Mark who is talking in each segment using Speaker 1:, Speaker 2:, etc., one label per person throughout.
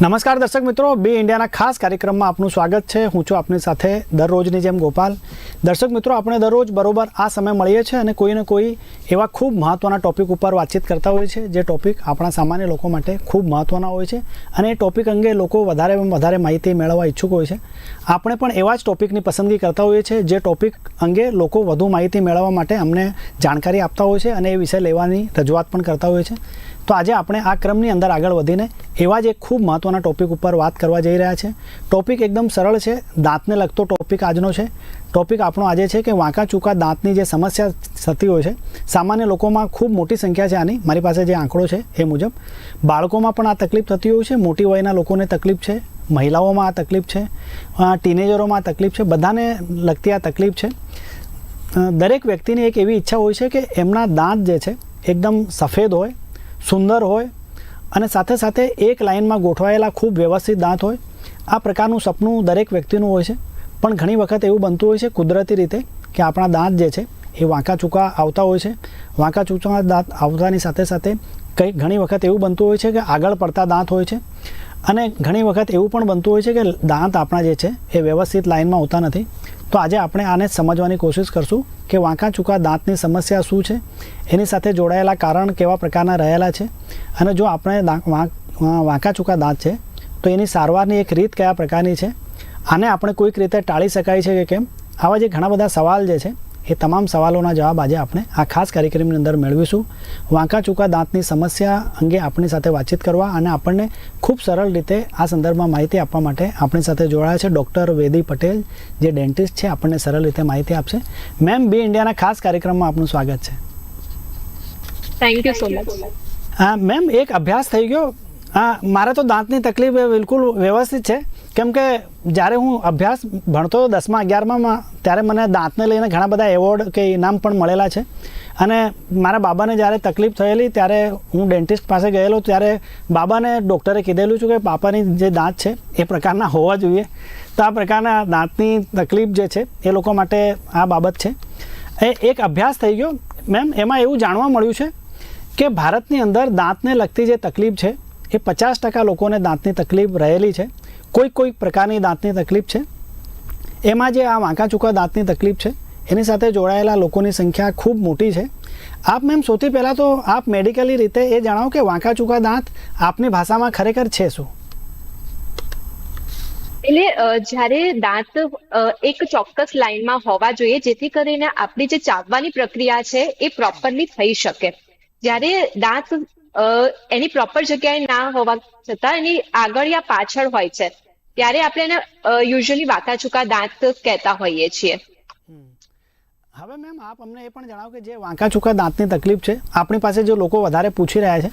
Speaker 1: નમસ્કાર દર્શક મિત્રો, બે ઇન્ડિયાના ખાસ કાર્યક્રમમાં આપનું સ્વાગત છે. હું છું આપની સાથે દરરોજની જેમ ગોપાલ. દર્શક મિત્રો, આપણે દરરોજ બરોબર આ સમય મળીએ છીએ અને કોઈને કોઈ એવા ખૂબ મહત્ત્વના ટોપિક ઉપર વાતચીત કરતા હોય છે, જે ટોપિક આપણા સામાન્ય લોકો માટે ખૂબ મહત્ત્વના હોય છે અને એ ટોપિક અંગે લોકો વધારે વધારે માહિતી મેળવવા ઈચ્છુક હોય છે. આપણે પણ એવા જ ટોપિકની પસંદગી કરતા હોઈએ છીએ, જે ટોપિક અંગે લોકો વધુ માહિતી મેળવવા માટે અમને જાણકારી આપતા હોય છે અને એ વિષય લેવાની રજૂઆત પણ કરતા હોય છે. તો આજે આપણે આ ક્રમની અંદર આગળ વધીને એવા જ એક ખૂબ મહત્ત્વના ટોપિક ઉપર વાત કરવા જઈ રહ્યા છે. ટોપિક એકદમ સરળ છે, દાંતને લગતો ટોપિક આજનો છે. ટોપિક આપણો આજે છે કે વાંકા ચૂકા દાંતની જે સમસ્યા થતી હોય છે, સામાન્ય લોકોમાં ખૂબ મોટી સંખ્યા છે આની. મારી પાસે જે આંકડો છે એ મુજબ, બાળકોમાં પણ આ તકલીફ થતી હોય છે, મોટી વયના લોકોને તકલીફ છે, મહિલાઓમાં આ તકલીફ છે ટીનેજરોમાં આ તકલીફ છે, બધાને લગતી આ તકલીફ છે. દરેક વ્યક્તિની એક એવી ઈચ્છા હોય છે કે એમના દાંત જે છે, એકદમ સફેદ હોય સુંદર હોય અને સાથે સાથે એક લાઇનમાં ગોઠવાયેલા ખૂબ વ્યવસ્થિત દાંત હોય. આ પ્રકારનું સપનું દરેક વ્યક્તિનું હોય છે. પણ ઘણી વખત એવું બનતું હોય છે કુદરતી રીતે કે આપણા દાંત જે છે એ વાંકા ચૂકા આવતા હોય છે. વાંકા ચૂકા દાંત આવતાની સાથે સાથે કંઈક ઘણી વખત એવું બનતું હોય છે કે આગળ પડતા દાંત હોય છે. અને ઘણી વખત એવું પણ બનતું હોય છે કે દાંત આપણા જે છે એ વ્યવસ્થિત લાઇનમાં હોતા નથી. તો આજે આપણે આને સમજવાની કોશિશ કરશું કે વાંકા ચૂકા દાંતની સમસ્યા શું છે, એની સાથે જોડાયેલા કારણ કેવા પ્રકારના રહેલા છે, અને જો આપણે વાંકા ચૂકા દાંત છે, તો એની સારવારની એક રીત કયા પ્રકારની છે, આને આપણે કોઈક રીતે ટાળી શકાય છે કે કેમ? આવા જે ઘણા બધા સવાલ જે છે એ તમામ સવાલોના જવાબ આજે આપણે આ ખાસ કાર્યક્રમની અંદર મેળવીશું. વાંકા ચૂકા દાંતની સમસ્યા અંગે આપણી સાથે વાતચીત કરવા અને આપણને ખૂબ સરળ રીતે આ સંદર્ભમાં માહિતી આપવા માટે આપણી સાથે જોડાયા છે ડૉક્ટર વેદી પટેલ જે ડેન્ટિસ્ટ છે આપણને સરળ રીતે માહિતી આપશે. મેમ બી ઇન્ડિયાના ખાસ કાર્યક્રમમાં આપનું સ્વાગત છે.
Speaker 2: થેન્ક યુ સો મચ
Speaker 1: હા મેમ એક અભ્યાસ થઈ ગયો. હા મારે તો દાંતની તકલીફ બિલકુલ વ્યવસ્થિત છે. કેમ કે જ્યારે હું અભ્યાસ ભણતો દસમા, અગિયારમાં ત્યારે મને દાંતને લઈને ઘણા બધા એવોર્ડ કે ઇનામ પણ મળેલા છે. અને મારા બાબાને જ્યારે તકલીફ થયેલી, ત્યારે હું ડેન્ટિસ્ટ પાસે ગયેલો, ત્યારે બાબાને ડૉક્ટરે કીધેલું છે કે પાપાની જે દાંત છે, એ પ્રકારના હોવા જોઈએ. તો આ પ્રકારના દાંતની તકલીફ જે છે, એ લોકો માટે આ બાબત છે. એ એક અભ્યાસ થઈ ગયો. મેમ, એમાં એવું જાણવા મળ્યું છે કે ભારતની અંદર દાંતને લગતી જે તકલીફ છે, એ પચાસ ટકા લોકોને દાંતની તકલીફ રહેલી છે. કોઈ કોઈ પ્રકારની દાંતની તકલીફ છે? એમાં જે આ વાંકા ચૂકા દાંતની તકલીફ છે, એની સાથે જોડાયેલા લોકોની સંખ્યા ખૂબ મોટી છે. આપ મેમ સૌથી પહેલાં તો આપ મેડિકલી રીતે એ જણાવો કે વાંકા ચૂકા દાંત આપની ભાષામાં ખરેખર છે શું?
Speaker 2: એટલે જ્યારે દાંત એક ચોક્કસ લાઈનમાં હોવા જોઈએ, જેથી કરીને આપણી જે ચાવવાની પ્રક્રિયા છે, એ પ્રોપરલી થઈ શકે. જ્યારે દાંત એની પ્રોપર જગ્યાએ ના હોવા છતાં એની આગળ યા પાછળ હોય છે. ત્યારે આપણે એને યુઝ્યુઅલી વાંકાચૂકા દાંત કહેતા હોઈએ છીએ.
Speaker 1: હવે મેમ આપ અમને એ પણ જણાવો કે જે વાંકા ચૂકા દાંતની તકલીફ છે આપણી પાસે જે લોકો વધારે પૂછી રહ્યા છે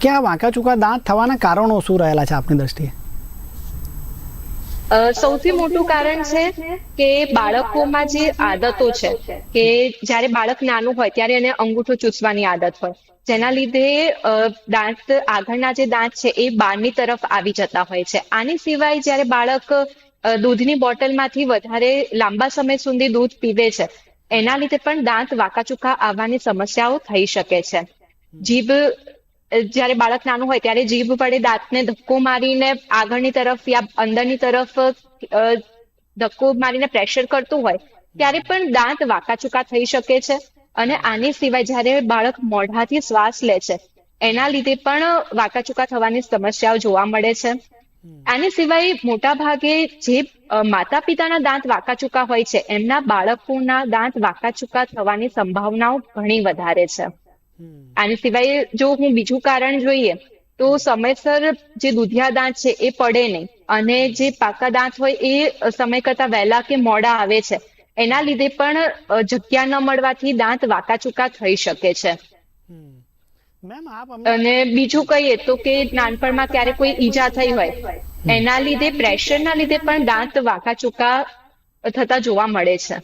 Speaker 1: કે આ વાંકા ચૂકા દાંત થવાના કારણો શું રહેલા છે આપની દ્રષ્ટિએ?
Speaker 2: અ, સૌથી મોટું કારણ છે કે બાળકોમાં જે આદતો છે કે જ્યારે બાળક નાનું હોય ત્યારે એને અંગૂઠો ચૂસવાની આદત હોય. જેના લીધે દાંત આગળના જે દાંત છે એ બહારની તરફ આવી જતા હોય છે. આની સિવાય જ્યારે બાળક દૂધની બોટલમાંથી વધારે લાંબા સમય સુધી દૂધ પીવે છે, એના લીધે પણ દાંત વાંકાચૂકા આવવાની સમસ્યાઓ થઈ શકે છે. જીભ જ્યારે બાળક નાનું હોય ત્યારે જીભ પડે દાંતને ધક્કો મારીને આગળની તરફ યા અંદરની તરફ ધક્કો મારીને પ્રેશર કરતું હોય, ત્યારે પણ દાંત વાંકાચૂકા થઈ શકે છે. અને આની સિવાય જ્યારે બાળક મોઢાથી શ્વાસ લે છે એના લીધે પણ વાંકાચૂકા થવાની સમસ્યાઓ જોવા મળે છે. આની સિવાય મોટા ભાગે જે માતા પિતાના દાંત વાંકાચૂકા હોય છે એમના બાળકોના દાંત વાંકાચૂકા થવાની સંભાવનાઓ ઘણી વધારે છે. આની સિવાય જો હું બીજું કારણ જોઈએ તો સમયસર જે દૂધિયા દાંત છે એ પડે નહીં. અને જે પાકા દાંત હોય એ સમય કરતા વહેલા કે મોડા આવે છે એના લીધે પણ જગ્યા ન મળવાથી દાંત વાકાચુકા થઈ શકે છે.
Speaker 1: મેમ આપ
Speaker 2: અને બીજું કહીએ તો કે નાનપણમાં ક્યારે કોઈ ઈજા થઈ હોય એના લીધે પ્રેશરના લીધે પણ દાંત વાકાચૂકા થતા જોવા મળે છે.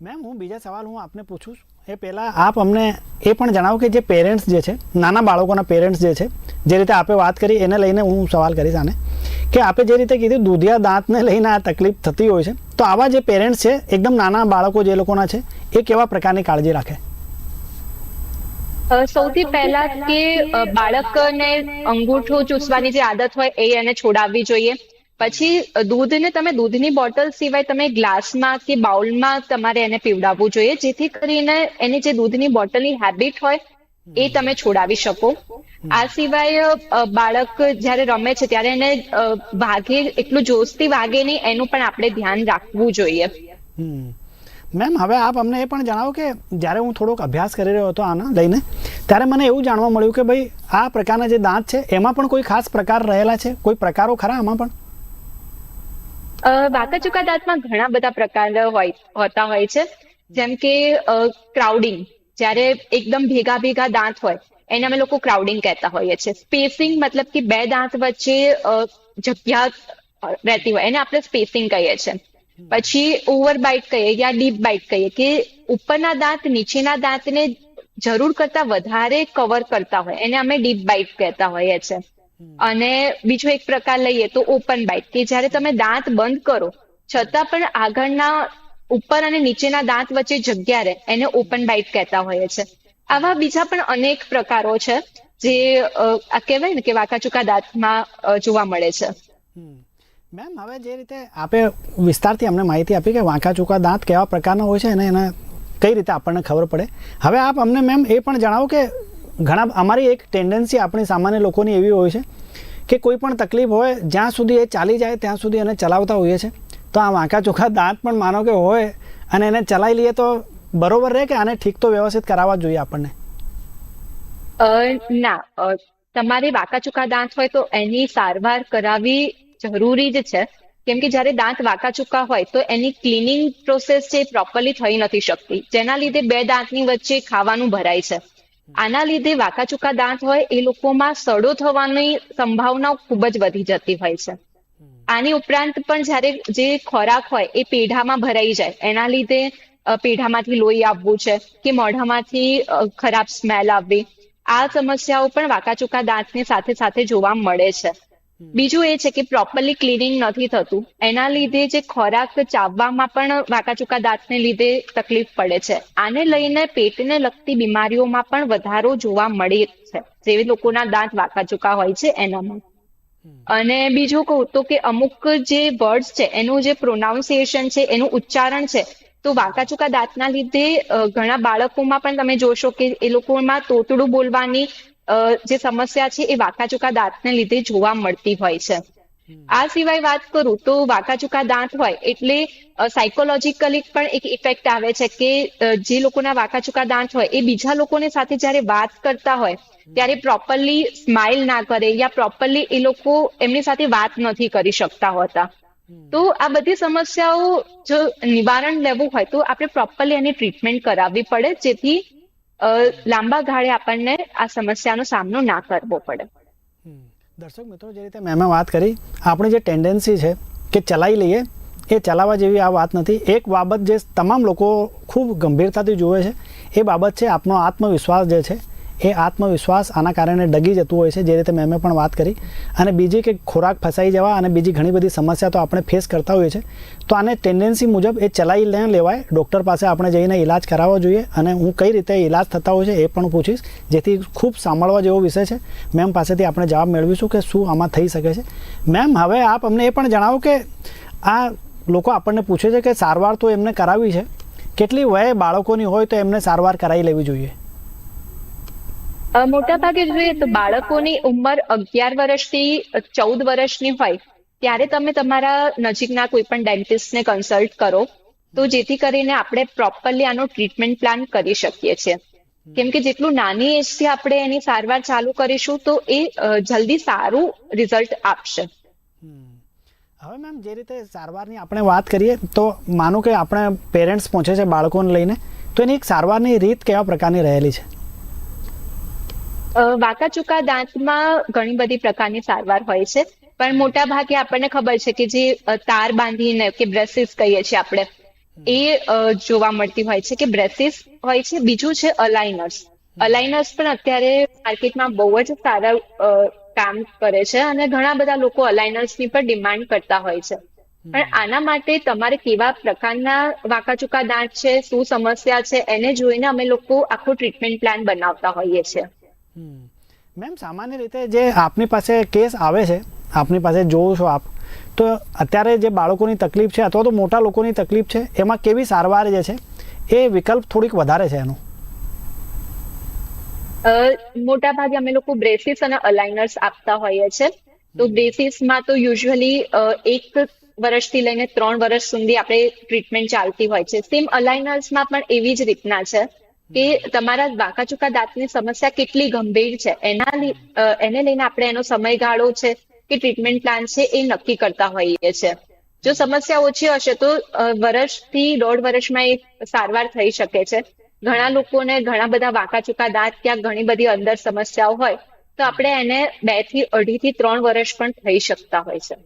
Speaker 1: મેમ હું બીજા સવાલ હું આપને પૂછું છું. એ પહેલાં આપ અમને એ પણ જણાવો કે જે પેરેન્ટ્સ જે છે નાના બાળકોના પેરેન્ટ્સ જે છે જે રીતે આપે વાત કરી એને લઈને હું સવાલ કરીશ આને. કે આપે જે રીતે કીધું, દૂધિયા દાંતને લઈને આ તકલીફ થતી હોય છે. તો આવા જે પેરેન્ટ્સ છે, એકદમ નાના બાળકો જે લોકોના છે, એ કેવા પ્રકારની કાળજી રાખે?
Speaker 2: સૌથી પહેલા કે બાળકને અંગૂઠો ચૂસવાની જે આદત હોય, એ એને છોડાવવી જોઈએ. પછી દૂધને તમે, દૂધની બોટલ સિવાય તમે ગ્લાસમાં કે બાઉલમાં તમારે એને પીવડાવવું જોઈએ. જેથી કરીને એની જે દૂધની બોટલની હેબિટ હોય એ તમે છોડાવી શકો. આ સિવાય બાળક જ્યારે રમે છે ત્યારે એને વાગે એટલું જોશથી વાગે નહીં એનું પણ આપણે ધ્યાન રાખવું જોઈએ.
Speaker 1: મેમ હવે આપ અમને એ પણ જણાવો કે જ્યારે હું થોડોક અભ્યાસ કરી રહ્યો હતો આના લઈને ત્યારે મને એવું જાણવા મળ્યું કે ભાઈ આ પ્રકારના જે દાંત છે એમાં પણ કોઈ ખાસ પ્રકાર રહેલા છે? કોઈ પ્રકારો ખરા આમાં પણ?
Speaker 2: વાંકા દાંતમાં ઘણા બધા પ્રકાર હોય હોતા હોય છે. જેમ કે ક્રાઉડિંગ. જ્યારે એકદમ ભેગા ભેગા દાંત હોય, એને અમે લોકો ક્રાઉડિંગ કહેતા હોઈએ છીએ. સ્પેસિંગ મતલબ કે બે દાંત વચ્ચે જગ્યા રહેતી હોય. એને આપણે સ્પેસિંગ કહીએ છીએ. પછી ઓવર બાઇટ કહીએ યા ડીપ બાઇટ કહીએ કે ઉપરના દાંત નીચેના દાંતને જરૂર કરતા વધારે કવર કરતા હોય. એને અમે ડીપ બાઇટ કહેતા હોઈએ છીએ. અને બીજો એક પ્રકાર લઈએ તો ઓપન બાઇટ કે જ્યારે તમે દાંત બંધ કરો, છતાં પણ આગળના ઉપર અને નીચેના દાંત વચ્ચે જગ્યા રહે, એને ઓપન બાઇટ કહેતા હોઈએ છે. આવા બીજા પણ અનેક પ્રકારો છે, જે આ કહેવાય ને કે વાકાચુકા દાંતમાં જોવા મળે છે.
Speaker 1: મેમ, હવે જે રીતે આપે વિસ્તારથી અમને માહિતી આપી કે વાંકા ચૂકા દાંત કેવા પ્રકારના હોય છે અને એના કઈ રીતે આપણને ખબર પડે. હવે આપ અમને મેમ એ પણ જણાવો કે ઘણા, અમારી એક ટેન્ડન્સી આપણી સામાન્ય લોકોની એવી હોય છે કે કોઈ પણ તકલીફ હોય, જ્યાં સુધી એ ચાલી જાય, ત્યાં સુધી એને ચલાવતા હોઈએ છે. તો આ વાંકા ચોખા દાંત પણ માનો કે હોય અને એને ચલાવી લઈએ તો બરોબર રહે કે આને ઠીક તો વ્યવસ્થિત કરાવવા જોઈએ આપણને?
Speaker 2: ના. તમારે વાંકા ચૂકા દાંત હોય તો એની સારવાર કરાવવી જરૂરી જ છે. કેમ કે જ્યારે દાંત વાંકા ચૂકા હોય તો એની ક્લિનિંગ પ્રોસેસ છે પ્રોપરલી થઈ નથી શકતી. જેના લીધે બે દાંતની વચ્ચે ખાવાનું ભરાય છે. આના લીધે વાંકાચૂકા દાંત હોય એ લોકોમાં સડો થવાની સંભાવનાઓ ખૂબ જ વધી જતી હોય છે. આની ઉપરાંત પણ જ્યારે જે ખોરાક હોય એ પેઢામાં ભરાઈ જાય. એના લીધે પેઢામાંથી લોહી આવવું છે કે મોઢામાંથી ખરાબ સ્મેલ આવવી. આ સમસ્યાઓ પણ વાંકાચૂકા દાંતની સાથે સાથે જોવા મળે છે. બીજું એ છે કે પ્રોપરલી ક્લિનિંગ નથી થતું. એના લીધે જે ખોરાક ચાવવામાં પણ વાંકાચૂકા દાંતને લીધે તકલીફ પડે છે. આને લઈને પેટને લગતી બીમારીઓમાં પણ વધારો જોવા મળે છે. જે લોકોના દાંત વાંકાચૂકા હોય છે એનામાં. અને બીજું કહું તો કે અમુક જે વર્ડ્સ છે, એનું જે પ્રોનાઉન્સિએશન છે, એનું ઉચ્ચારણ છે, તો વાંકાચૂકા દાંતના લીધે ઘણા બાળકોમાં પણ તમે જોશો કે એ લોકોમાં તોતડું બોલવાની જે સમસ્યા છે એ વાંકાચૂકા દાંતને લીધે જોવા મળતી હોય છે. આ સિવાય વાત કરું તો વાંકાચૂકા દાંત હોય એટલે સાયકોલોજીકલી પણ એક ઇફેક્ટ આવે છે કે જે લોકોના વાંકાચૂકા દાંત હોય એ બીજા લોકોને સાથે જ્યારે વાત કરતા હોય ત્યારે પ્રોપરલી સ્માઇલ ના કરે યા પ્રોપરલી એ લોકો એમની સાથે વાત નથી કરી શકતા હોતા. તો આ બધી સમસ્યાઓ જો નિવારણ લેવું હોય તો આપણે પ્રોપરલી એની ટ્રીટમેન્ટ કરાવવી પડે, જેથી લાંબા ગાળે આપણને આ સમસ્યાનો સામનો ના કરવો પડે.
Speaker 1: દર્શક મિત્રો, જે રીતે મેમે વાત કરી, આપણી જે ટેન્ડન્સી છે કે ચલાવી લઈએ, એ ચલાવવા જેવી આ વાત નથી. એક બાબત જે તમામ લોકો ખૂબ ગંભીરતાથી જુએ છે, એ બાબત છે આપનો આત્મવિશ્વાસ જે છે એ આત્મવિશ્વાસ આના કારણે ડગી જતું હોય છે, જે રીતે મેં પણ વાત કરી. અને બીજી કે ખોરાક ફસાઈ જવા અને બીજી ઘણી બધી સમસ્યા તો આપણે ફેસ કરતા હોઈએ છીએ. તો આને ટેન્ડન્સી મુજબ એ ચલાવી ન લેવાય. ડૉક્ટર પાસે આપણે જઈને ઇલાજ કરાવવો જોઈએ અને હું કઈ રીતે ઇલાજ થતા હોય છે એ પણ પૂછીશ. જેથી ખૂબ સાંભળવા જેવો વિષય છે. મેમ પાસેથી આપણે જવાબ મેળવીશું કે શું આમાં થઈ શકે છે. મેમ, હવે આપ અમને એ પણ જણાવો કે આ લોકો આપણને પૂછે છે કે સારવાર તો એમને કરાવી છે. કેટલી વય બાળકોની હોય તો એમને સારવાર કરાવી લેવી જોઈએ?
Speaker 2: મોટા ભાગે જોઈએ તો બાળકોની ઉંમર અગિયાર વર્ષથી ચૌદ વર્ષની હોય, ત્યારે તમે તમારા નજીકના કોઈ પણ ડેન્ટિસ્ટને કન્સલ્ટ કરો, તો જેથી કરીને આપણે પ્રોપરલી આનો ટ્રીટમેન્ટ પ્લાન કરી શકીએ છીએ. કેમ કે જેટલું નાની એજથી આપણે એની સારવાર ચાલુ કરીશું, તો એ જલ્દી સારું રિઝલ્ટ આપશે.
Speaker 1: હવે મેમ, જે રીતે સારવારની આપણે વાત કરીએ, તો માનો કે આપણે પેરેન્ટ્સ પહોંચે છે બાળકોને લઈને, તો એની એક સારવારની રીત કેવા પ્રકારની રહેલી છે?
Speaker 2: વાંકાચૂકા દાંતમાં ઘણી બધી પ્રકારની સારવાર હોય છે. પણ મોટા ભાગે આપણને ખબર છે કે જે તાર બાંધીને કે બ્રેસીસ કહીએ છીએ આપણે એ જોવા મળતી હોય છે કે બ્રેસીસ હોય છે. બીજું છે અલાઇનર્સ. અલાઇનર્સ પણ અત્યારે માર્કેટમાં બહુ જ સારા કામ કરે છે અને ઘણા બધા લોકો અલાઇનર્સની પણ ડિમાન્ડ કરતા હોય છે. પણ આના માટે તમારે કેવા પ્રકારના વાંકાચૂકા દાંત છે શું સમસ્યા છે એને જોઈને અમે લોકો આખો ટ્રીટમેન્ટ પ્લાન બનાવતા હોઈએ છીએ.
Speaker 1: મેમ, સામાન્ય રીતે જે આપની પાસે કેસ આવે છે, આપની પાસે જોવો છો આપ, તો અત્યારે જે બાળકોની તકલીફ છે અથવા તો મોટા લોકોની તકલીફ છે, એમાં કેવી સારવાર જે છે, એ વિકલ્પ થોડીક વધારે છે એનો.
Speaker 2: મોટા ભાગે અમે લોકો બ્રેસિસ અને અલાઇનર્સ આપતા હોઈએ છીએ તો બ્રેસિસમાં તો યુઝ્યુઅલી એક વર્ષથી લઈને ત્રણ વર્ષ સુધી આપણે ટ્રીટમેન્ટ ચાલતી હોય છે. સેમ અલાઇનર્સમાં પણ એવી જ રીતના છે. કે તમારા વાંકાચૂકા દાંતની સમસ્યા કેટલી ગંભીર છે? એના એને લઈને આપણે એનો સમયગાળો છે કે ટ્રીટમેન્ટ પ્લાન છે એ નક્કી કરતા હોઈએ છે. જો સમસ્યા ઓછી હશે તો વર્ષથી દોઢ વર્ષમાં એ સારવાર થઈ શકે છે. ઘણા લોકોને ઘણા બધા વાંકાચૂકા દાંત ક્યાંક ઘણી બધી અંદર સમસ્યાઓ હોય, તો આપણે એને બેથી અઢી થી ત્રણ વર્ષ પણ થઈ શકતા હોય છે.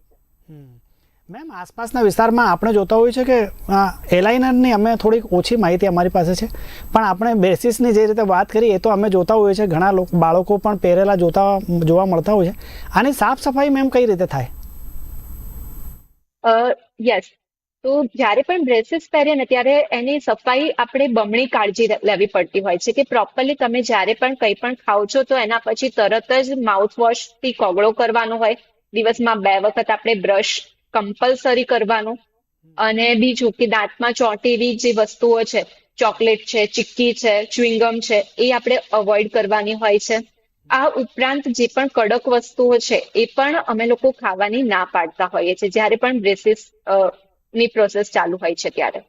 Speaker 1: મેમ, આસપાસના વિસ્તારમાં આપણે જોતા હોઈએ છીએ કે એલાઇનરની અમે થોડીક ઓછી માહિતી અમારી પાસે છે. પણ આપણે બેસિસની જે રીતે વાત કરી એ તો અમે જોતા હોઈએ છીએ. ઘણા લોકો, બાળકો પણ પહેરેલા જોતા જોવા મળતા હોય છે. આની સાફ સફાઈ મેમ કઈ રીતે થાય?
Speaker 2: યસ. તો જ્યારે પણ બ્રેસીસ પહેરીએ ને, ત્યારે એની સફાઈ આપણે બમણી કાળજી લેવી પડતી હોય છે કે પ્રોપરલી તમે જ્યારે પણ કંઈ પણ ખાઓ છો, તો એના પછી તરત જ માઉથથી કોગળો કરવાનો હોય. દિવસમાં બે વખત આપણે બ્રશ કમ્પલસરી કરવાનું. અને બીજું કે દાંતમાં ચોંટેલી જે વસ્તુઓ છે, ચોકલેટ છે, ચિક્કી છે ચ્યુઇંગમ છે, એ આપણે અવોઇડ કરવાની હોય છે. આ ઉપરાંત જે પણ કડક વસ્તુઓ છે, એ પણ અમે લોકો ખાવાની ના પાડતા હોઈએ છીએ. જ્યારે પણ બ્રેસિસની પ્રોસેસ ચાલુ હોય છે ત્યારે.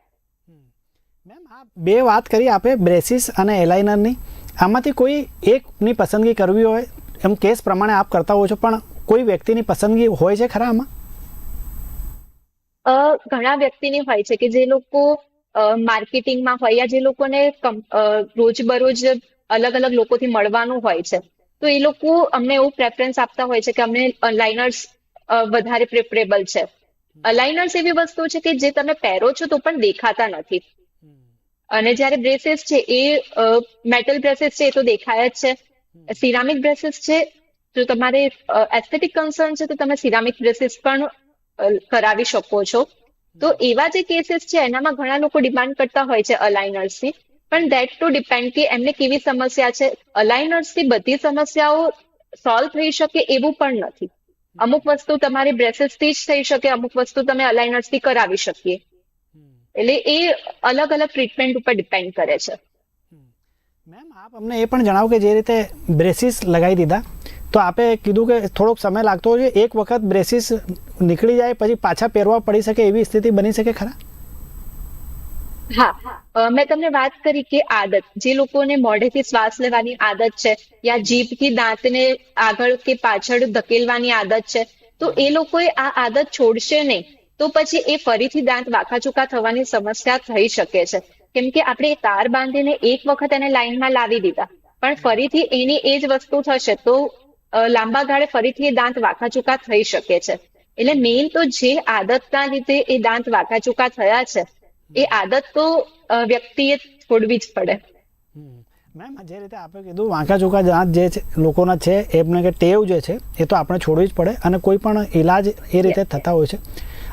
Speaker 1: મેમ, આ બે વાત કરી આપે, બ્રેસિસ અને એલાઇનરની આમાંથી કોઈ એકની પસંદગી કરવી હોય, એમ કેસ પ્રમાણે આપ કરતા હો છો, પણ કોઈ વ્યક્તિની પસંદગી હોય છે ખરા આમાં?
Speaker 2: અ, ઘણા વ્યક્તિની હોય છે કે જે લોકો માર્કેટિંગમાં હોય યા જે લોકોને રોજબરોજ અલગ અલગ લોકોથી મળવાનું હોય છે. તો એ લોકો અમને એવું પ્રેફરન્સ આપતા હોય છે કે અમને અલાઇનર્સ વધારે પ્રિફરેબલ છે. અલાઇનર્સ એવી વસ્તુ છે કે જે તમે પહેરો છો તો પણ દેખાતા નથી. અને જ્યારે બ્રેસીસ છે એ મેટલ બ્રેસીસ છે એ તો દેખાય જ છે. સિરામિક બ્રેસીસ છે જો તમારે એસ્થેટિક કન્સર્ન છે તો તમે સિરામિક બ્રેસીસ પણ કરાવી શકો છો. તો એવા જે કેસીસ છે એનામાં ઘણા લોકો ડિમાન્ડ કરતા હોય છે અલાઇનર્સની પણ દેટ ટુ ડિપેન્ડ કે એમને કેવી સમસ્યા છે. અલાઇનર્સથી બધી સમસ્યાઓ સોલ્વ થઈ શકે એવું પણ નથી. અમુક વસ્તુ તમારી બ્રેસીસથી જ થઈ શકે અમુક વસ્તુ તમે અલાઇનર્સથી કરાવી શકીએ. એટલે એ અલગ અલગ ટ્રીટમેન્ટ ઉપર ડિપેન્ડ કરે છે.
Speaker 1: મેમ આપ અમને એ પણ જણાવો કે જે રીતે બ્રેસિસ લગાવી દીધા તો આપે કીધું કે થોડોક સમય લાગતો હોય એક વખત બ્રેસિસ નીકળી જાય, પછી પાછા પહેરવા પડી શકે એવી સ્થિતિ બની શકે ખરા?
Speaker 2: હા. મેં તમને વાત કરી કે આદત. જે લોકોને મોઢેથી શ્વાસ લેવાની આદત છે, યા જીભથી દાંતને આગળ કે પાછળ ધકેલવાની આદત છે, તો એ લોકોએ આ આદત છોડશે નહીં. તો પછી એ ફરીથી દાંત વાંકાચૂકા થવાની સમસ્યા થઈ શકે છે. કેમ કે આપણે તાર બાંધીને એક વખત એને લાઈનમાં લાવી દીધા. પણ ફરીથી એની એ જ વસ્તુ થશે તો લાંબા ગાળે ફરીથી એ દાંત વાંકાચૂકા થઈ શકે છે. એટલે મેઇન તો જે આદતના લીધે એ દાંત વાંકાચૂકા થયા છે એ આદત તો વ્યક્તિએ છોડવી જ પડે.
Speaker 1: મેમ જે રીતે આપણે કીધું વાંકા ચૂકા દાંત જે છે લોકોના છે એમને કે ટેવ જે છે એ તો આપણે છોડવી જ પડે અને કોઈ પણ ઈલાજ એ રીતે થતા હોય છે.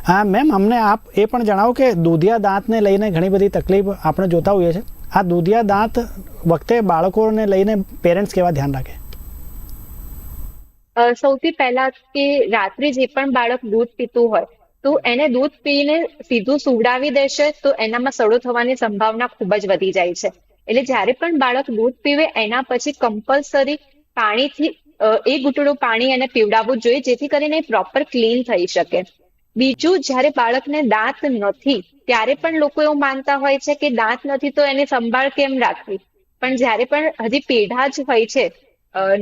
Speaker 1: હા મેમ અમને આપ એ પણ જણાવો કે દૂધિયા દાંતને લઈને ઘણી બધી તકલીફ આપણે જોતા હોઈએ છીએ આ દૂધિયા દાંત વખતે બાળકોને લઈને પેરેન્ટ્સ કેવા ધ્યાન રાખે?
Speaker 2: સૌથી પહેલા કે રાત્રે જે પણ બાળક દૂધ પીતું હોય, તો એને દૂધ પીને સીધું સુવડાવી દેશે, તો એનામાં સડો થવાની સંભાવના ખૂબ જ વધી જાય છે. એટલે જ્યારે પણ બાળક દૂધ પીવે, એના પછી કમ્પલસરી પાણીથી એ ઘૂંટડું પાણી એને પીવડાવવું જોઈએ, જેથી કરીને પ્રોપર ક્લીન થઈ શકે. બીજું, જ્યારે બાળકને દાંત નથી, ત્યારે પણ લોકો એવું માનતા હોય છે કે દાંત નથી તો એની સંભાળ કેમ રાખવી? પણ જ્યારે પણ હજી પેઢા જ હોય છે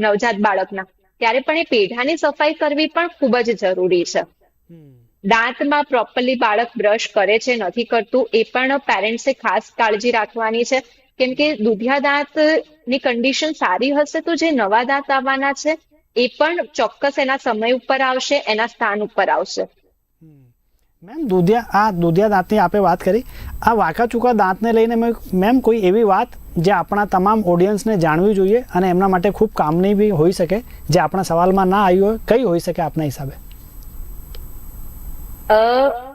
Speaker 2: નવજાત બાળકના ત્યારે પણ એ પેઢાની સફાઈ કરવી પણ ખૂબ જ જરૂરી છે. દાંતમાં પ્રોપરલી બાળક બ્રશ કરે છે નથી કરતું એ પણ પેરેન્ટ્સે ખાસ કાળજી રાખવાની છે. કેમ કે દૂધિયા દાંતની કન્ડિશન સારી હશે તો જે નવા દાંત આવવાના છે એ પણ ચોક્કસ એના સમય ઉપર આવશે એના સ્થાન ઉપર આવશે.
Speaker 1: મેમ દુધિયા આ દુધિયા દાંતની આપે વાત કરી. આ વાંકા ચૂકા દાંતને લઈને મેમ કોઈ એવી વાત જે આપણા તમામ ઓડિયન્સને જાણવી જોઈએ અને એમના માટે ખૂબ કામની બી હોઈ શકે, જે આપણા સવાલમાં ના આવી હોય, કઈ હોઈ શકે આપના હિસાબે?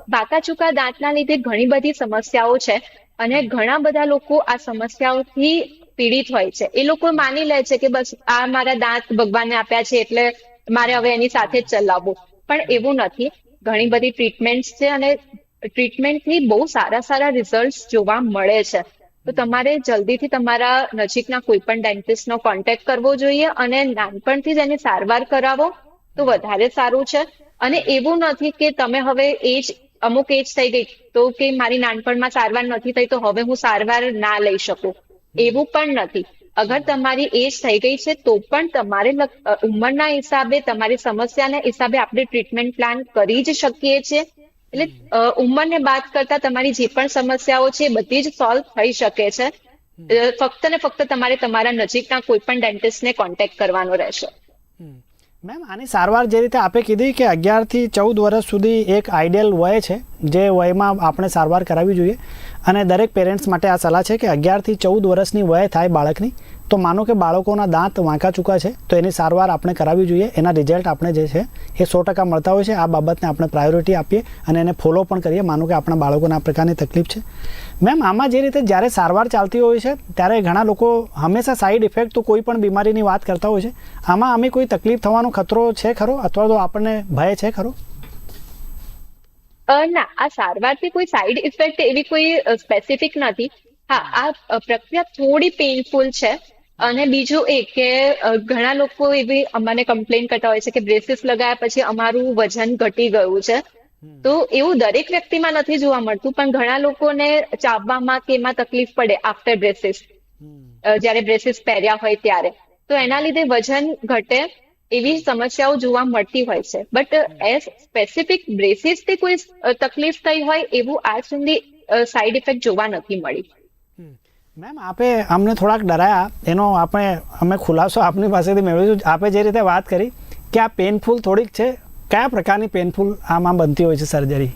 Speaker 2: બાકા ચૂકા દાંતના લીધે ઘણી બધી સમસ્યાઓ છે અને ઘણા બધા લોકો આ સમસ્યાઓથી પીડિત હોય છે. એ લોકો માની લે છે કે બસ આ મારા દાંત ભગવાને આપ્યા છે એટલે મારે હવે એની સાથે જ ચલાવવું. પણ એવું નથી. ઘણી બધી ટ્રીટમેન્ટ છે અને ટ્રીટમેન્ટથી બહુ સારા સારા રિઝલ્ટ જોવા મળે છે. તો તમારે જલ્દીથી તમારા નજીકના કોઈ પણ ડેન્ટિસ્ટનો કોન્ટેક્ટ કરવો જોઈએ અને નાનપણથી જ એની સારવાર કરાવો, તો વધારે સારું છે. અને એવું નથી કે તમે હવે એજ, અમુક એજ થઈ ગઈ તો કે મારી નાનપણમાં સારવાર નથી થઈ તો હવે હું સારવાર ના લઈ શકું. એવું પણ નથી. અગર તમારી એજ થઈ ગઈ છે તો પણ તમારે ઉંમરના હિસાબે, તમારી સમસ્યાના હિસાબે આપણે ટ્રીટમેન્ટ પ્લાન કરી જ શકીએ છીએ. એટલે ઉંમરને બાદ કરતા તમારી જે પણ સમસ્યાઓ છે બધી જ સોલ્વ થઈ શકે છે. ફક્ત ને ફક્ત તમારે તમારા નજીકના કોઈ પણ ડેન્ટિસ્ટને કોન્ટેક્ટ કરવાનો રહેશે.
Speaker 1: મેમ આની સારવાર જે રીતે આપે કીધી કે અગિયારથી ચૌદ વર્ષ સુધી એક આઈડિયલ વય છે જે વયમાં આપણે સારવાર કરાવવી જોઈએ. અને દરેક પેરેન્ટ્સ માટે આ સલાહ છે કે અગિયારથી ચૌદ વર્ષની વય થાય બાળકની. તો માનો કે બાળકોના દાંત વાંકા ચૂકા છે, તો એની સારવાર આપણે કરાવવી જોઈએ. એના રિઝલ્ટ આપણે જે છે, એ સો ટકા મળતા હોય છે. આ બાબતને આપણે પ્રાયોરિટી આપીએ અને એને ફોલો પણ કરીએ. માનો કે આપણા બાળકોને આ પ્રકારની તકલીફ છે. મેમ આમાં જે રીતે જ્યારે સારવાર ચાલતી હોય છે, ત્યારે ઘણા લોકો હંમેશા સાઈડ ઇફેક્ટ તો કોઈ પણ બીમારીની વાત કરતા હોય છે. આમાં અમે કોઈ તકલીફ થવાનો ખતરો છે ખરો? અથવા તો આપણને ભય છે ખરો?
Speaker 2: ના આ સારવારથી કોઈ સાઈડ ઇફેક્ટ એવી કોઈ સ્પેસિફિક નથી. હા આ પ્રક્રિયા થોડી પેઇનફુલ છે. અને બીજું એ કે ઘણા લોકો એવી અમને કમ્પ્લેન કરતા હોય છે કે બ્રેસીસ લગાવ્યા પછી અમારું વજન ઘટી ગયું છે. તો એવું દરેક વ્યક્તિમાં નથી જોવા મળતું પણ ઘણા લોકોને ચાવવામાં કે એમાં તકલીફ પડે આફ્ટર બ્રેસીસ જ્યારે બ્રેસીસ પહેર્યા હોય ત્યારે. તો એના લીધે વજન ઘટે એવી સમસ્યાઓ જોવા મળતી હોય છે. બટ એઝ સ્પેસિફિક બ્રેસીસથી કોઈ તકલીફ થઈ હોય એવું આજ સુધી સાઈડ ઇફેક્ટ જોવા નથી મળી.
Speaker 1: મેમ આપે અમને થોડાક ડરાયા. એનો આપણે અમે ખુલાસો આપની પાસેથી મેળવીશું આપે જે રીતે વાત કરી કે આ પેનફુલ થોડીક છે કયા પ્રકારની પેનફુલ આમાં બનતી હોય છે સર્જરી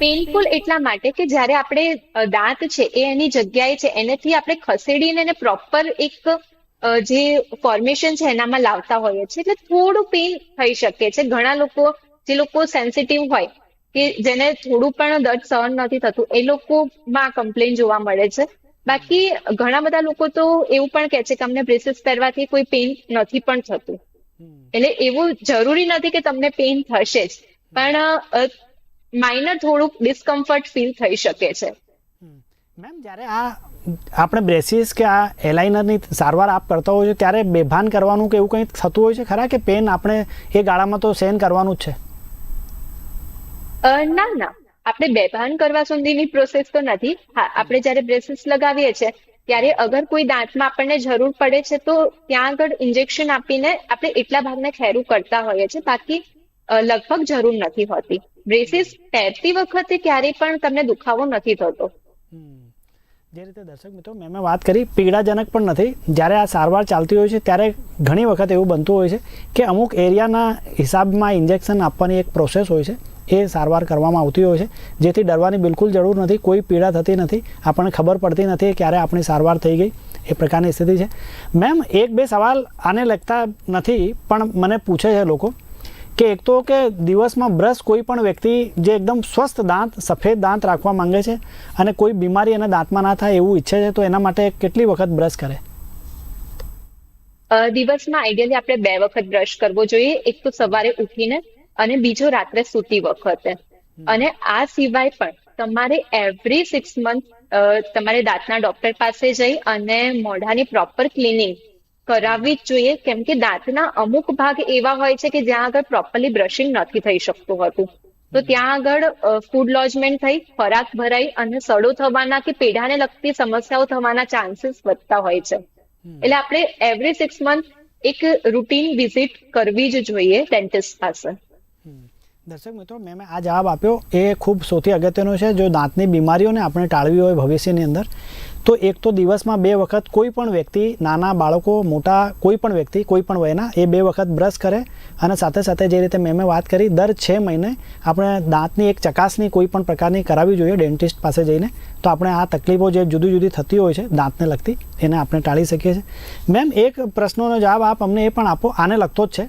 Speaker 2: પેનફુલ એટલા માટે કે જ્યારે આપણે દાંત છે એ એની જગ્યાએ છે એનેથી આપણે ખસેડીને એને પ્રોપર એક જે ફોર્મેશન છે એનામાં લાવતા હોઈએ છીએ. એટલે થોડું પેઇન થઈ શકે છે. ઘણા લોકો જે લોકો સેન્સિટિવ હોય કે જેને થોડું પણ દર્દ સહન નથી થતું એ લોકોમાં કમ્પ્લેન જોવા મળે છે. બાકી ઘણા બધા લોકો તો એવું પણ કહે છે કે અમને બ્રેસીસ પહેરવાથી કોઈ પેઇન નથી પણ થતું. એટલે એવું જરૂરી નથી કે તમને પેઇન થશે જ. પણ માઇનર થોડુંક ડિસ્કમ્ફર્ટ ફીલ થઈ શકે છે.
Speaker 1: મેમ જ્યારે આ આપણે બ્રેસીસ કે આ એલાઇનરની સારવાર આપ કરતા હોય છે ત્યારે બેભાન કરવાનું કે એવું કંઈ થતું હોય છે ખરા કે પેન આપણે એ ગાળામાં તો સહન કરવાનું જ છે?
Speaker 2: ના ના. આપણે બેભાન કરવા સુધીની પ્રોસેસ તો નથી. હા આપણે જ્યારે બ્રેસીસ લગાવીએ છીએ ત્યારે અગર કોઈ દાંતમાં આપણને જરૂર પડે છે તો ત્યાં આગળ ઇન્જેક્શન આપીને આપણે એટલા ભાગને ખેરું કરતા હોઈએ છીએ બાકી લગભગ જરૂર નથી હોતી. બ્રેસીસ પહેરતી વખતે ક્યારેય પણ તમને દુખાવો નથી થતો.
Speaker 1: જે રીતે દર્શક મિત્રો, મેં મેં વાત કરી, પીડાજનક પણ નથી. જ્યારે આ સારવાર ચાલતી હોય છે, ત્યારે ઘણી વખત એવું બનતું હોય છે કે અમુક એરિયાના હિસાબમાં ઇન્જેક્શન આપવાની એક પ્રોસેસ હોય છે, એ સારવાર કરવામાં આવતી હોય છે, જેથી ડરવાની બિલકુલ જરૂર નથી, કોઈ પીડા થતી નથી, આપણને ખબર પડતી નથી ક્યારે આપણી સારવાર થઈ ગઈ, એ પ્રકારની સ્થિતિ છે. મેમ, એક બે સવાલ આને લગતા નથી, પણ મને પૂછે છે લોકો. કે એક તો કે દિવસમાં બ્રશ કોઈ પણ વ્યક્તિ જે એકદમ સ્વસ્થ દાંત સફેદ દાંત રાખવા માંગે છે અને કોઈ બીમારી એના દાંતમાં ના થાય એવું ઈચ્છે છે તો એના માટે કેટલી વખત બ્રશ કરે?
Speaker 2: દિવસમાં આઈડિયલી આપણે બે વખત બ્રશ કરવો જોઈએ. એક તો સવારે ઉઠીને અને બીજો રાત્રે સૂતી વખતે. અને આ સિવાય પણ તમારે એવરી સિક્સ મંથ તમારે દાંતના ડોક્ટર પાસે જઈ અને મોઢાની પ્રોપર ક્લિનિંગ કરાવવી જ જોઈએ. કેમ કે દાંતના અમુક ભાગ એવા હોય છે કે જ્યાં આગળ પ્રોપરલી બ્રશિંગ નથી થઈ શકતું હતું. તો ત્યાં આગળ ફૂડ લોજમેન્ટ થઈ ખોરાક ભરાઈ અને સડો થવાના કે પેઢાને લગતી સમસ્યાઓ થવાના ચાન્સીસ વધતા હોય છે. એટલે આપણે એવરી સિક્સ મંથ એક રૂટીન વિઝિટ કરવી જ જોઈએ ડેન્ટિસ્ટ પાસે.
Speaker 1: દર્શક મિત્રો મેં મેં આ જવાબ આપ્યો. એ ખૂબ સૌથી અગત્યનો છે. જો દાંતની બીમારીઓને આપણે ટાળવી હોય ભવિષ્યની અંદર તો એક તો દિવસમાં બે વખત કોઈ પણ વ્યક્તિ, નાના બાળકો, મોટા કોઈ પણ વ્યક્તિ, કોઈ પણ વયના, એ બે વખત બ્રશ કરે અને સાથે સાથે જે રીતે મેં મેં વાત કરી, દર છ મહિને આપણે દાંતની એક ચકાસણી કોઈ પણ પ્રકારની કરાવવી જોઈએ ડેન્ટિસ્ટ પાસે જઈને. તો આપણે આ તકલીફો જે જુદી જુદી થતી હોય છે દાંતને લગતી, એને આપણે ટાળી શકીએ છીએ. મેમ, એક પ્રશ્નોનો જવાબ આપ અમને એ પણ આપો, આને લગતો જ છે.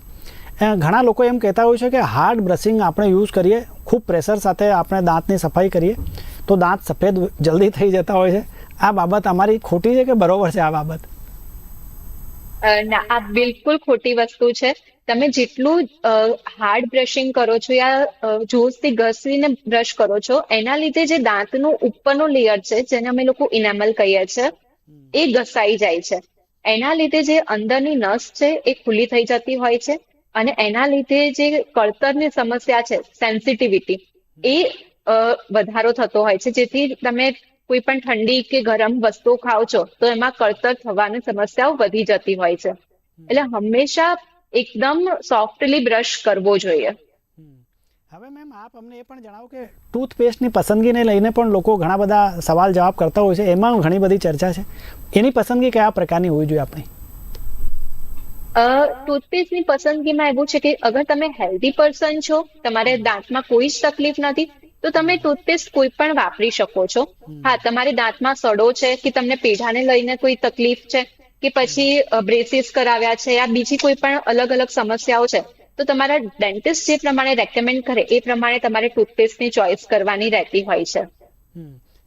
Speaker 1: ઘણા લોકો એમ કહેતા હોય છે કે હાર્ડ બ્રશિંગ આપણે યુઝ કરીએ, ખૂબ પ્રેશર સાથે આપણે દાંતની સફાઈ કરીએ, તો દાંત સફેદ જલ્દી થઈ જતા હોય છે. આ બાબત અમારી ખોટી છે કે બરોબર છે આ બાબત?
Speaker 2: ના, આ બિલકુલ ખોટી વસ્તુ છે. તમે જેટલું હાર્ડ બ્રશિંગ કરો છો યા જોશથી ઘસીને બ્રશ કરો છો, એના લીધે જે દાંતનું ઉપરનું લેયર છે, જેને અમે લોકો ઇનામલ કહીએ છીએ, એ ઘસાઈ જાય છે. એના લીધે જે અંદરની નસ છે, એ ખુલ્લી થઈ જતી હોય છે અને એના લીધે જે કળતરની સમસ્યા છે સેન્સિટિવિટી એ વધારો થતો હોય છે. જેથી તમે કોઈ પણ ઠંડી કે ગરમ વસ્તુઓ ખાઓ છો તો એમાં કળતર થવાની સમસ્યાઓ વધી જતી હોય છે. એટલે હંમેશા એકદમ સોફ્ટલી બ્રશ કરવો જોઈએ.
Speaker 1: હવે મેમ આપ અમને એ પણ જણાવો કે ટૂથપેસ્ટની પસંદગીને લઈને પણ લોકો ઘણા બધા સવાલ જવાબ કરતા હોય છે એમાં ઘણી બધી ચર્ચા છે. એની પસંદગી કયા પ્રકારની હોવી જોઈએ આપણી
Speaker 2: ટૂથપેસ્ટની પસંદગીમાં એવું છે કે અગર તમે હેલ્ધી પર્સન છો તમારે દાંતમાં કોઈ જ તકલીફ નથી તો તમે ટૂથપેસ્ટ કોઈ પણ વાપરી શકો છો. હા તમારે દાંતમાં સડો છે કે તમને પેઢાને લઈને કોઈ તકલીફ છે કે પછી બ્રેસીસ કરાવ્યા છે યા બીજી કોઈ પણ અલગ અલગ સમસ્યાઓ છે તો તમારા ડેન્ટિસ્ટ જે પ્રમાણે રેકમેન્ડ કરે એ પ્રમાણે તમારે ટૂથપેસ્ટની ચોઇસ કરવાની રહેતી હોય છે.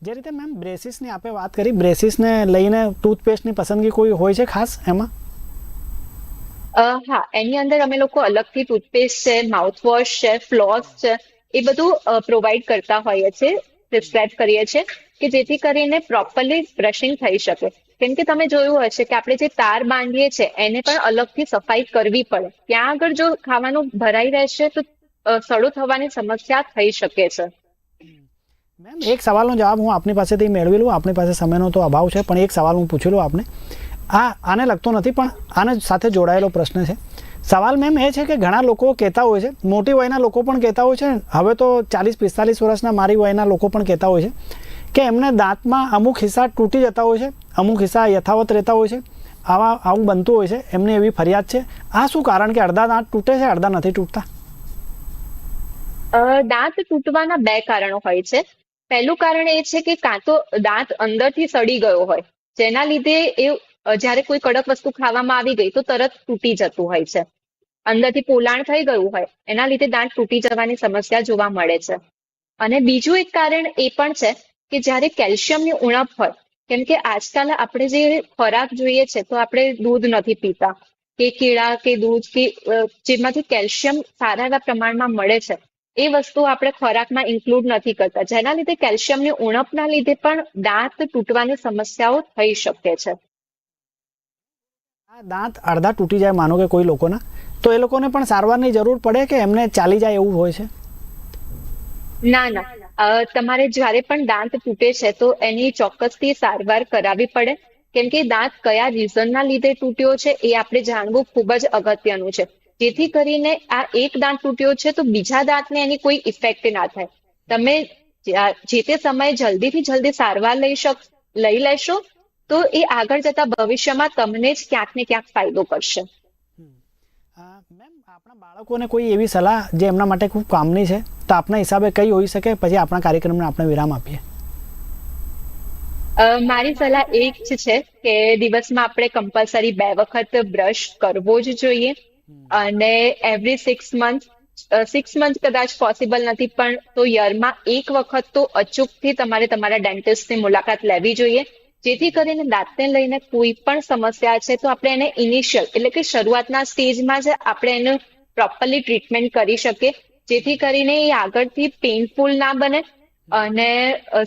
Speaker 1: જે રીતે મેમ બ્રેસિસની આપણે વાત કરી બ્રેસિસને લઈને ટૂથપેસ્ટની પસંદગી કોઈ હોય છે ખાસ એમાં?
Speaker 2: હા એની અંદર અમે લોકો અલગથી ટૂથપેસ્ટ છે માઉથવોશ છે ફ્લોસ છે એ બધું પ્રોવાઈડ કરતા હોઈએ છીએ પ્રિસ્ક્રાઇબ કરીએ છીએ કે જેથી કરીને પ્રોપરલી બ્રશિંગ થઈ શકે. કેમ કે તમે જોયું હશે કે આપણે જે તાર બાંધીએ છીએ એને પણ અલગથી સફાઈ કરવી પડે. ત્યાં આગળ જો ખાવાનું ભરાઈ રહેશે તો સડો થવાની સમસ્યા થઈ શકે છે.
Speaker 1: મેમ, એક સવાલનો જવાબ હું આપની પાસેથી મેળવી લઉં. આપણી પાસે સમયનો તો અભાવ છે, પણ એક સવાલ હું પૂછી લઉં આપને. આ, આને લગતો નથી, પણ આને સાથે જોડાયેલો પ્રશ્ન છે. સવાલ મેમ એ છે કે ઘણા લોકો કહેતા હોય છે, મોટી વયના લોકો પણ કહેતા હોય છે, હવે તો ચાલીસ, પિસ્તાલીસ વર્ષના મારી વયના લોકો પણ કહેતા હોય છે કે એમને દાંતમાં અમુક હિસ્સા તૂટી જતા હોય છે, અમુક હિસ્સા યથાવત રહેતા હોય છે, આવા, આવું બનતું હોય છે, એમની એવી ફરિયાદ છે. આ શું કારણ કે અડધા દાંત તૂટે છે, અડધા નથી તૂટતા?
Speaker 2: દાંત તૂટવાના બે કારણો હોય છે. પહેલું કારણ એ છે કે કાં તો દાંત અંદરથી સડી ગયો હોય, જેના લીધે એ જ્યારે કોઈ કડક વસ્તુ ખાવામાં આવી ગઈ તો તરત તૂટી જતું હોય છે. અંદરથી પોલાણ થઈ ગયું હોય, એના લીધે દાંત તૂટી જવાની સમસ્યા જોવા મળે છે. અને બીજું એક કારણ એ પણ છે કે જ્યારે કેલ્શિયમની ઉણપ હોય, કેમ કે આજકાલ આપણે જે ખોરાક જોઈએ છે તો આપણે દૂધ નથી પીતા, કે કેળા, કે દૂધ, કે જેમાંથી કેલ્શિયમ સારા એવા પ્રમાણમાં મળે છે, એ વસ્તુ આપણે ખોરાકમાં ઇન્ક્લુડ નથી કરતા. જેના લીધે કેલ્શિયમની ઉણપના લીધે પણ દાંત તૂટવાની સમસ્યાઓ થઈ શકે છે.
Speaker 1: આ દાંત અડધા તૂટી જાય માનો કે કોઈ લોકોના, તો એ લોકોને પણ સારવારની જરૂર પડે કે એમને ચાલી જાય એવું હોય છે?
Speaker 2: ના ના. તમારે જ્યારે પણ દાંત તૂટે છે, તો એની ચોક્કસથી સારવાર કરાવી પડે. કેમ કે દાંત કયા રીઝનના લીધે તૂટ્યો છે, એ આપણે જાણવું ખૂબ જ અગત્યનું છે. જેથી કરીને આ એક દાંત તૂટ્યો છે, તો બીજા દાંતને એની કોઈ ઇફેક્ટ ના થાય. તમે જે તે સમયે જલ્દીથી જલ્દી સારવાર લઈ શક, લઈ લેશો તો એ આગળ જતા ભવિષ્યમાં તમને જ ક્યાંક ને ક્યાંક ફાયદો કરશે.
Speaker 1: મેમ આપણા બાળકોને કોઈ એવી સલાહ જે એમના માટે ખૂબ કામની છે તો આપના હિસાબે કઈ હોઈ શકે? પછી આપણા કાર્યક્રમને આપણે વિરામ આપીએ.
Speaker 2: મારી સલાહ એ જ છે કે દિવસમાં આપણે કમ્પલસરી બે વખત બ્રશ કરવો જ જોઈએ. અને every six month six month કદાચ પોસિબલ નથી પણ તો યરમાં એક વખત તો અચૂકથી તમારે તમારા ડેન્ટિસ્ટની મુલાકાત લેવી જોઈએ. જેથી કરીને દાંતને લઈને કોઈ પણ સમસ્યા છે તો આપણે એને ઇનિશિયલ એટલે કે શરૂઆતના સ્ટેજમાં જ આપણે એનું પ્રોપરલી ટ્રીટમેન્ટ કરી શકીએ. જેથી કરીને એ આગળથી પેઇનફુલ ના બને અને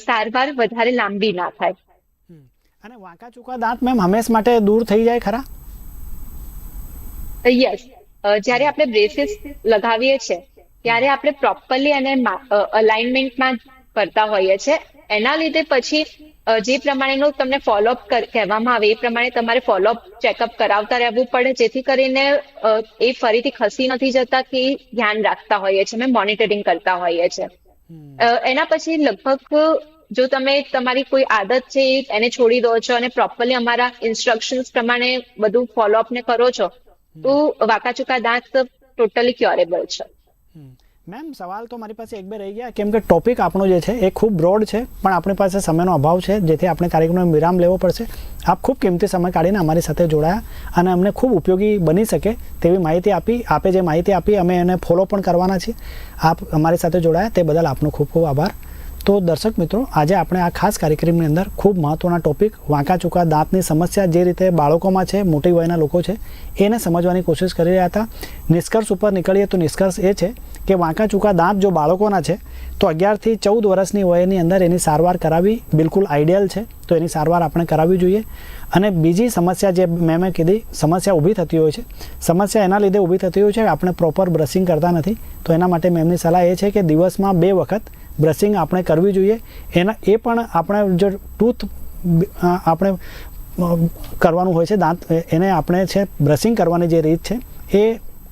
Speaker 2: સારવાર વધારે લાંબી ના થાય.
Speaker 1: અને વાંકા ચૂકા દાંત મેમ હંમેશ માટે દૂર થઈ જાય ખરા?
Speaker 2: યસ જ્યારે આપણે બ્રેસીસ લગાવીએ છીએ ત્યારે આપણે પ્રોપરલી એને અલાઇનમેન્ટમાં કરતા હોઈએ છીએ એના લીધે પછી જે પ્રમાણેનું તમને ફોલોઅપ કહેવામાં આવે એ પ્રમાણે તમારે ફોલોઅપ ચેકઅપ કરાવતા રહેવું પડે જેથી કરીને એ ફરીથી ખસી નથી જતા કે ધ્યાન રાખતા હોઈએ છીએ અમે મોનિટરિંગ કરતા હોઈએ છીએ. એના પછી લગભગ જો તમે તમારી કોઈ આદત છે એને છોડી દો છો અને પ્રોપરલી અમારા ઇન્સ્ટ્રક્શન્સ પ્રમાણે બધું ફોલોઅપ ને કરો છો તો વાંકા ચૂકા દાંત ટોટલી ક્યોરેબલ છે.
Speaker 1: મેમ સવાલ તો મારી પાસે એક બે રહી ગયા. કેમ કે ટોપિક આપણો જે છે એ ખૂબ બ્રોડ છે, પણ આપણી પાસે સમયનો અભાવ છે, જેથી આપણે કાર્યક્રમનો વિરામ લેવો પડશે. આપ ખૂબ કિંમતી સમય કાઢીને અમારી સાથે જોડાયા અને અમને ખૂબ ઉપયોગી બની શકે તેવી માહિતી આપી. આપે જે માહિતી આપી, અમે એને ફોલો પણ કરવાના છીએ. આપ અમારી સાથે જોડાયા. તે બદલ આપનો ખૂબ ખૂબ આભાર. તો દર્શક મિત્રો, આજે આપણે આ ખાસ કાર્યક્રમની અંદર ખૂબ મહત્ત્વના ટોપિક વાંકા ચૂકા દાંતની સમસ્યા જે રીતે બાળકોમાં છે, મોટી વયના લોકો છે, એને સમજવાની કોશિશ કરી રહ્યા હતા. નિષ્કર્ષ ઉપર નીકળીએ તો નિષ્કર્ષ એ છે કે વાંકા ચૂકા દાંત જો બાળકોના છે, તો અગિયારથી ચૌદ વર્ષની વયની અંદર એની સારવાર કરાવવી બિલકુલ આઈડિયલ છે. તો એની સારવાર આપણે કરાવવી જોઈએ. અને બીજી સમસ્યા જે મેં મેં કીધી, સમસ્યા ઊભી થતી હોય છે. સમસ્યા એના લીધે ઊભી થતી હોય છે, આપણે પ્રોપર બ્રશિંગ કરતા નથી. તો એના માટે મેમની સલાહ એ છે કે દિવસમાં બે વખત બ્રશિંગ આપણે કરવી જોઈએ. એના, એ પણ આપણે જો ટૂથ આપણે કરવાનું હોય છે દાંત એને આપણે છે બ્રશિંગ કરવાની જે રીત છે, એ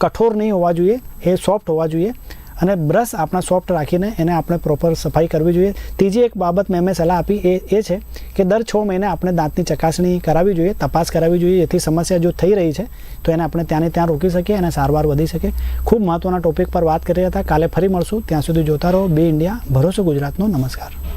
Speaker 1: કઠોર નહીં હોવા જોઈએ, એ સોફ્ટ હોવા જોઈએ. અને બ્રશ આપણા સોફ્ટ રાખીને એને આપણે પ્રોપર સફાઈ કરવી જોઈએ. ત્રીજી એક બાબત મેં મેં સલાહ આપી એ એ છે કે દર છ મહિને આપણે દાંતની ચકાસણી કરાવવી જોઈએ, તપાસ કરાવવી જોઈએ. જેથી સમસ્યા જો થઈ રહી છે, તો એને આપણે ત્યાંને ત્યાં રોકી શકીએ અને સારવાર વધી શકે ખૂબ મહત્ત્વના ટોપિક પર વાત કરી રહ્યા હતા. કાલે ફરી મળશું. ત્યાં સુધી જોતા રહો. બે ઇન્ડિયા, ભરોસો ગુજરાતનો. નમસ્કાર.